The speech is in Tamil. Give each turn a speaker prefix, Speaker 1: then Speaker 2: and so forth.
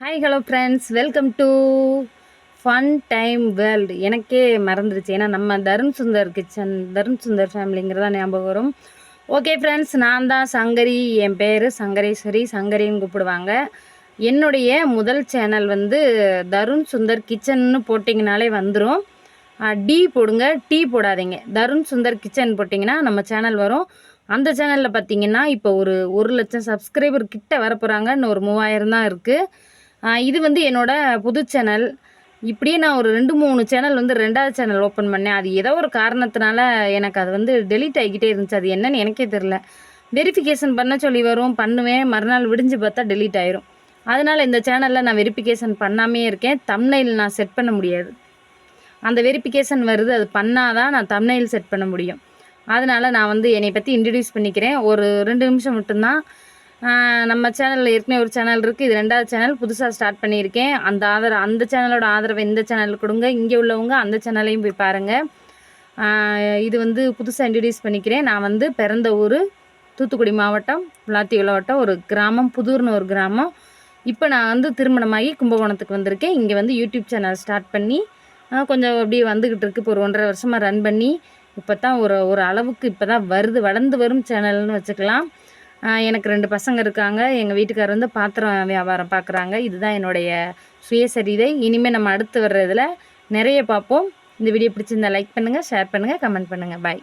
Speaker 1: Hi hello friends welcome to fun time world எனக்கே மறந்துடுச்சு ஏன்னா நம்ம தருண் சுந்தர் கிச்சன் தருண் சுந்தர் ஃபேமிலிங்கிறதா ஞாபகம் வரும். ஓகே ஃப்ரெண்ட்ஸ் நான் தான் சங்கரி. என் பேர் சங்கரேஸ்வரி. சங்கரின்னு கூப்பிடுவாங்க. என்னுடைய முதல் சேனல் வந்து தருண் சுந்தர் கிச்சன்னு போட்டிங்கனாலே வந்துடும் டீ போடுங்க. டீ போடாதீங்க. தருண் சுந்தர் கிச்சன் போட்டிங்கன்னா நம்ம சேனல் வரும். அந்த சேனலில் பார்த்தீங்கன்னா இப்போ ஒரு ஒரு லட்சம் சப்ஸ்கிரைபர் கிட்ட வரப்போகிறாங்கன்னு ஒரு மூவாயிரம் தான் இருக்குது இது வந்து என்னோடய புது சேனல் இப்படியே நான் ஒரு ரெண்டு மூணு சேனல் வந்து ரெண்டாவது சேனல் ஓப்பன் பண்ணேன். அது ஏதோ ஒரு காரணத்தினால எனக்கு அது வந்து டெலிட் ஆகிக்கிட்டே இருந்துச்சு. அது என்னன்னு எனக்கே தெரில வெரிஃபிகேஷன் பண்ண சொல்லி வரும் பண்ணுவேன். மறுநாள் விடிஞ்சு பார்த்தா டெலிட் ஆயிரும். அதனால் இந்த சேனலில் நான் வெரிஃபிகேஷன் பண்ணாமே இருக்கேன். தம்னைல் நான் செட் பண்ண முடியாது. அந்த வெரிஃபிகேஷன் வருது அது பண்ணாதான் நான் தம்னைல் செட் பண்ண முடியும். அதனால் நான் வந்து என்னை பற்றி இன்ட்ரடியூஸ் பண்ணிக்கிறேன். ஒரு ரெண்டு நிமிஷம் மட்டும்தான். நம்ம சேனலில் ஏற்கனவே ஒரு சேனல் இருக்குது இது ரெண்டாவது சேனல் புதுசாக ஸ்டார்ட் பண்ணியிருக்கேன். அந்த ஆதரவு அந்த சேனலோட ஆதரவை இந்த சேனல் கொடுங்க. இங்கே உள்ளவங்க அந்த சேனலையும் போய் பாருங்கள் இது வந்து புதுசாக இன்ட்ரடியூஸ் பண்ணிக்கிறேன். நான் வந்து பிறந்த ஊர் தூத்துக்குடி மாவட்டம் விளாத்திகுள வட்டம் ஒரு கிராமம் புதூர்னு ஒரு கிராமம். இப்போ நான் வந்து திருமணமாகி கும்பகோணத்துக்கு வந்திருக்கேன். இங்கே வந்து யூடியூப் சேனல் ஸ்டார்ட் பண்ணி கொஞ்சம் அப்படியே வந்துக்கிட்டு இருக்குது இப்போ ஒரு ஒன்றரை வருஷமாக ரன் பண்ணி இப்போ தான் ஒரு ஒரு அளவுக்கு இப்போ தான் வருது வளர்ந்து வரும் சேனல்னு வச்சுக்கலாம். எனக்கு ரெண்டு பசங்க இருக்காங்க. எங்கள் வீட்டுக்காரர் வந்து பாத்திரம் வியாபாரம் பார்க்குறாங்க இதுதான் என்னுடைய சுயசரிதை இனிமேல் நம்ம அடுத்து வர்றதில் நிறைய பார்ப்போம். இந்த வீடியோ பிடிச்சிருந்தா லைக் பண்ணுங்கள் ஷேர் பண்ணுங்கள் கமெண்ட் பண்ணுங்கள் பாய்